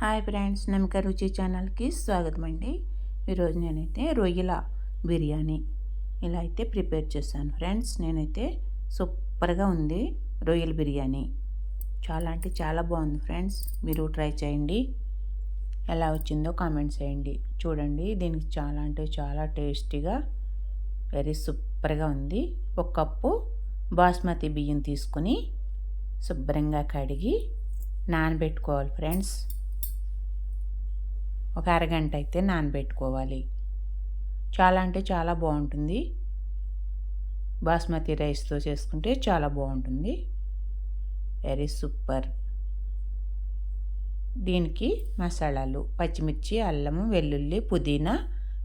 Hi friends నమ్మక రుచి ఛానల్కి స్వాగతం అండి ఈరోజు నేనైతే రొయ్యల బిర్యానీ ఇలా అయితే ప్రిపేర్ చేశాను. ఫ్రెండ్స్ నేనైతే సూపర్గా ఉంది రొయ్యల బిర్యానీ. చాలా అంటే చాలా బాగుంది ఫ్రెండ్స్ మీరు ట్రై చేయండి. ఎలా వచ్చిందో కామెంట్ చేయండి. చూడండి దీనికి చాలా అంటే చాలా టేస్టీగా వెరీ సూపర్గా ఉంది. ఒక కప్పు బాస్మతి బియ్యం తీసుకొని శుభ్రంగా కడిగి నానబెట్టుకోవాలి ఫ్రెండ్స్. ఒక అరగంట అయితే నానబెట్టుకోవాలి. చాలా అంటే చాలా బాగుంటుంది. బాస్మతి రైస్తో చేసుకుంటే చాలా బాగుంటుంది. వెరీ సూపర్ దీనికి మసాలాలు పచ్చిమిర్చి అల్లము వెల్లుల్లి పుదీనా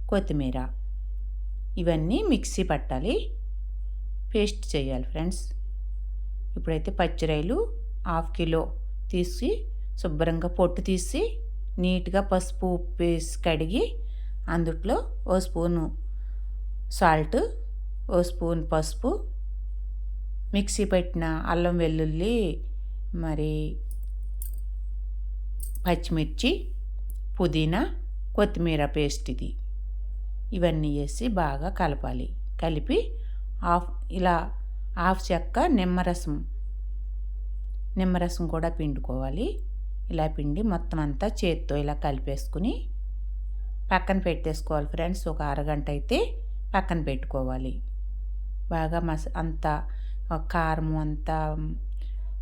కొత్తిమీర ఇవన్నీ మిక్సీ పట్టాలి. పేస్ట్ చేయాలి ఫ్రెండ్స్. ఇప్పుడైతే పచ్చిరాయలు హాఫ్ కిలో తీసి శుభ్రంగా పొట్టు తీసి నీట్గా పసుపు ఉప్పు వేసి కడిగి అందుట్లో ఓ స్పూను సాల్ట్ ఓ స్పూన్ పసుపు మిక్సీ పెట్టిన అల్లం వెల్లుల్లి మరి పచ్చిమిర్చి పుదీనా కొత్తిమీర పేస్ట్ ఇది. ఇవన్నీ వేసి బాగా కలపాలి. కలిపి హాఫ్ ఇలా హాఫ్ చెక్క నిమ్మరసం నిమ్మరసం కూడా పిండుకోవాలి. ఇలా పిండి మొత్తం అంతా చేత్తో ఇలా కలిపేసుకుని పక్కన పెట్టేసుకోవాలి ఫ్రెండ్స్. ఒక అరగంట అయితే పక్కన పెట్టుకోవాలి. బాగా మస అంతా కారం అంతా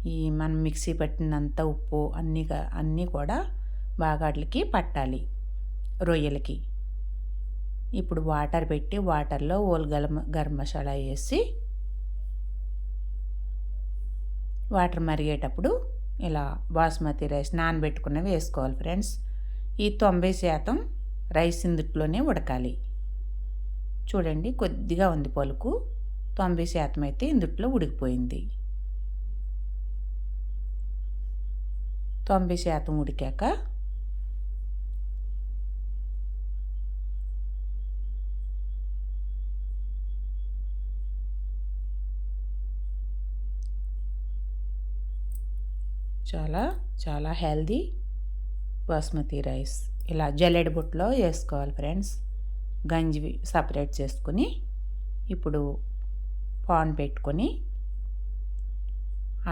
ఈ మనం మిక్సీ పట్టినంత ఉప్పు అన్నీ అన్నీ కూడా బాగా వాటికి పట్టాలి. రొయ్యలకి. ఇప్పుడు వాటర్ పెట్టి వాటర్లో ఓల్ గరం గరం మసాలా వేసి వాటర్ మరిగేటప్పుడు ఇలా బాస్మతి రైస్ నానబెట్టుకున్నవి వేసుకోవాలి ఫ్రెండ్స్. ఈ తొంభై శాతం రైస్ ఇందుట్లోనే ఉడకాలి. చూడండి కొద్దిగా ఉంది పలుకు. తొంభై శాతం అయితే ఇందుట్లో ఉడికిపోయింది. తొంభై శాతం ఉడికాక చాలా చాలా హెల్దీ బాస్మతి రైస్. ఇలా జల్లెడ బుట్టలో వేసుకోవాలి ఫ్రెండ్స్. గంజి సపరేట్ చేసుకుని ఇప్పుడు పాన్ పెట్టుకొని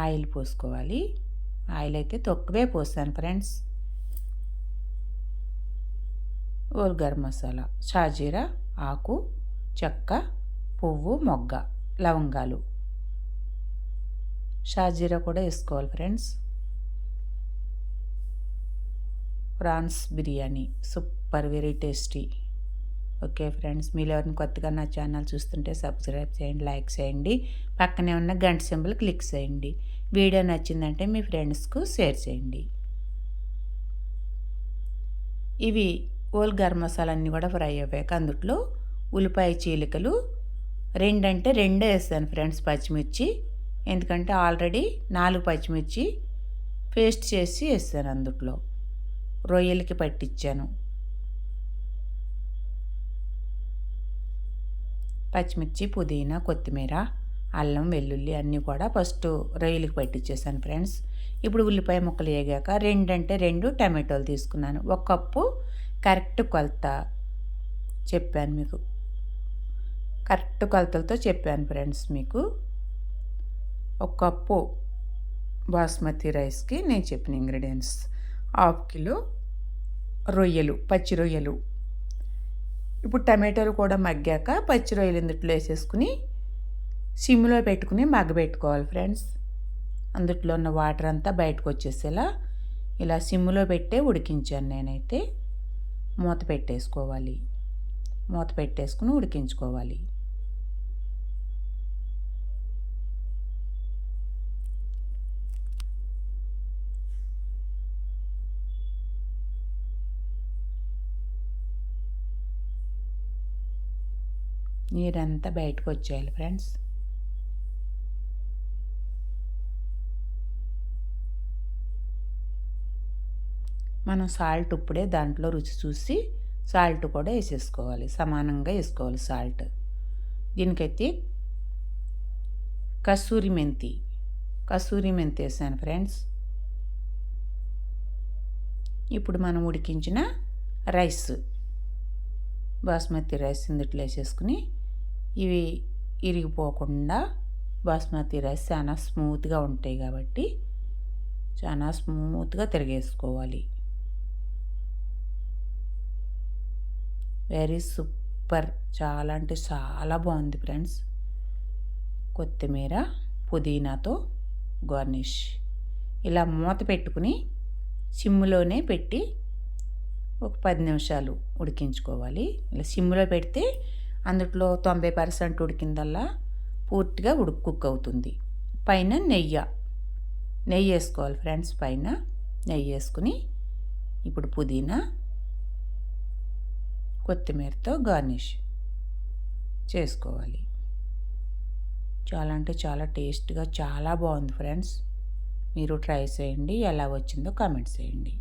ఆయిల్ పోసుకోవాలి. ఆయిల్ అయితే తక్కువే పోసాను ఫ్రెండ్స్. ఓల్ గరం మసాలా షాజీరా ఆకు చెక్క పువ్వు మొగ్గ లవంగాలు. షాజీరా కూడా వేసుకోవాలి friends. Prawns biryani. Super very tasty. Okay friends మీరు ఎవరిని కొత్తగా నా ఛానల్ చూస్తుంటే సబ్స్క్రైబ్ చేయండి లైక్ చేయండి. పక్కనే ఉన్న గంట సింబల్ క్లిక్ చేయండి. వీడియో నచ్చిందంటే మీ ఫ్రెండ్స్కు షేర్ చేయండి. ఇవి ఓల్ గరం మసాలా అన్నీ కూడా ఫ్రై అయ్యాక అందుట్లో ఉల్లిపాయ చీలికలు రెండంటే రెండే వేస్తాను ఫ్రెండ్స్ పచ్చిమిర్చి. ఎందుకంటే ఆల్రెడీ నాలుగు పచ్చిమిర్చి పేస్ట్ చేసి వేస్తాను అందుట్లో. రొయ్యలకి పట్టించాను పచ్చిమిర్చి పుదీనా కొత్తిమీర అల్లం వెల్లుల్లి అన్నీ కూడా ఫస్ట్ రొయ్యలకి పట్టించేసాను ఫ్రెండ్స్. ఇప్పుడు ఉల్లిపాయ ముక్కలు వేగాక రెండంటే రెండు టమాటోలు తీసుకున్నాను. ఒక కప్పు కరెక్ట్ కొలత చెప్పాను మీకు. కరెక్ట్ కొలతలతో చెప్పాను ఫ్రెండ్స్ మీకు. ఒక కప్పు బాస్మతి రైస్కి నేను చెప్పిన ఇంగ్రీడియంట్స్. హాఫ్ కిలో రొయ్యలు పచ్చి రొయ్యలు. ఇప్పుడు టమాటోలు కూడా మగ్గాక పచ్చి రొయ్యలు ఇందుట్లో వేసేసుకుని సిమ్లో పెట్టుకుని మగ్గబెట్టుకోవాలి ఫ్రెండ్స్. అందుట్లో ఉన్న వాటర్ అంతా బయటకు వచ్చేసేలా ఇలా సిమ్లో పెట్టే ఉడికించాను నేనైతే. మూత పెట్టేసుకోవాలి. మూత పెట్టేసుకుని ఉడికించుకోవాలి. నీరంతా బయటకు వచ్చేయాలి ఫ్రెండ్స్. మనం సాల్ట్ ఇప్పుడే దాంట్లో రుచి చూసి సాల్ట్ కూడా వేసేసుకోవాలి సమానంగా వేసుకోవాలి సాల్ట్. దీనికైతే కస్తూరి మెంతి కస్తూరి మెంతి వేసాను ఫ్రెండ్స్. ఇప్పుడు మనం ఉడికించిన రైస్ బాస్మతి రైస్ ఇందుట్లో వేసేసుకుని ఇవి ఇరిగిపోకుండా బాస్మతి రైస్ చాలా స్మూత్గా ఉంటాయి కాబట్టి చాలా స్మూత్గా తిరిగేసుకోవాలి. Very super. చాలా అంటే చాలా బాగుంది ఫ్రెండ్స్. కొత్తిమీర పుదీనాతో గార్నిష్. ఇలా మూత పెట్టుకుని సిమ్లోనే పెట్టి ఒక పది నిమిషాలు ఉడికించుకోవాలి. ఇలా సిమ్లో పెడితే అందులో తొంభై పర్సెంట్ ఉడికిందల్లా పూర్తిగా ఉడుకు కుక్ అవుతుంది. పైన నెయ్యి. నెయ్యి వేసుకోవాలి ఫ్రెండ్స్ పైన నెయ్యి వేసుకుని ఇప్పుడు పుదీనా కొత్తిమీరతో గార్నిష్ చేసుకోవాలి. చాలా అంటే చాలా టేస్ట్గా చాలా బాగుంది ఫ్రెండ్స్. మీరు ట్రై చేయండి ఎలా వచ్చిందో కామెంట్స్ చేయండి.